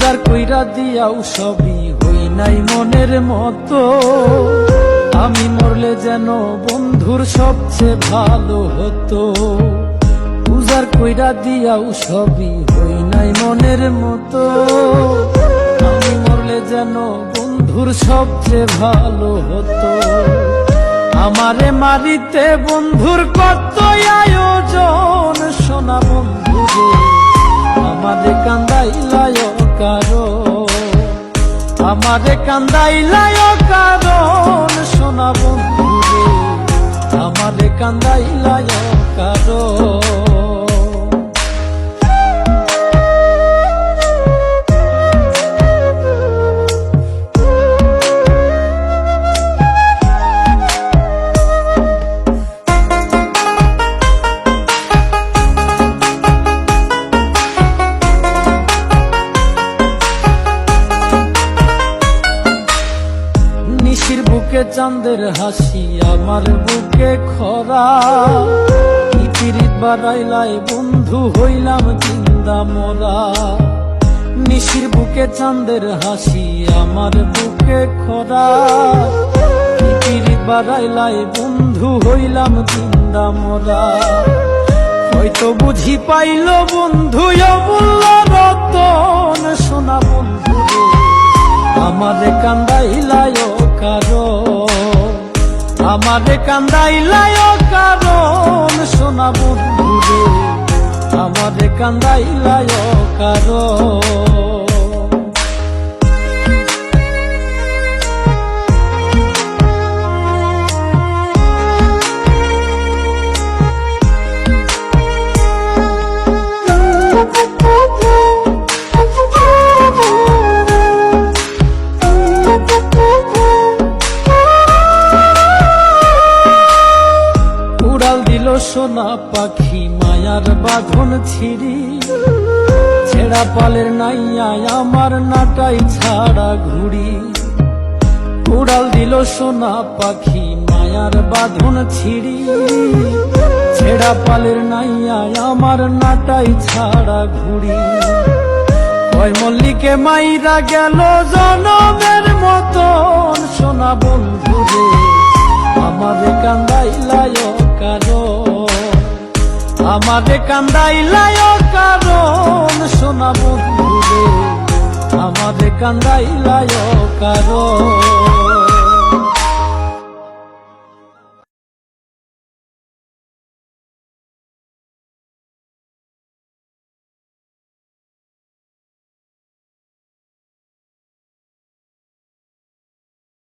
উজার কইরা দিয়াও সবই হই নাই মনের মতো। আমি মরলে যেন বন্ধুর সবচেয়ে ভালো হতো। উজার কইরা দিয়াও সবই হই নাই মনের মতো। আমি মরলে যেন বন্ধুর সবচেয়ে ভালো হতো। আমারে মারিতে বন্ধুর কত আয়োজন, সোনা বন্ধু আমারে কান্দাইলায় কারণ সোনা বন্ধু আমারে কান্দাইলায় বুকে চাঁদের হাসি, আমার বুকে খরা। কি বাড়াইলাই বন্ধু, হইলাম চিন্তা মোরা। নিশির বুকে চাঁদের হাসি, আমার বুকে খরা। কি বাড়াইলাই বন্ধু, হইলাম জিন্দা মোরা। হয়তো বুঝি পাইল বন্ধু, অমূল্য রতন। সোনা বন্ধু আমারে কান্দাইলায় কারও আমারে কান্দাইলায় কারণ সোনা বন্ধু আমারে কান্দাইলায় দিল সোনা পাখি, মায়ার বাঁধন ছিড়ি। ছেঁড়া পালের নাইয়া আমার নাটাই ছাড়া ঘুড়ি। উড়াল দিল সোনা পাখি, মায়ার বাঁধন ছিড়ি। ছেঁড়া পালের নাইয়া আমার নাটাই ছাড়া ঘুড়ি। ওই মল্লিকে মাইরা গেল জনমের মতন। সোনা বন্ধু রে। আমারে কান্দাইলায় কারণ সোনা বন্ধু আমাদের আমারে কান্দাইলায় কারও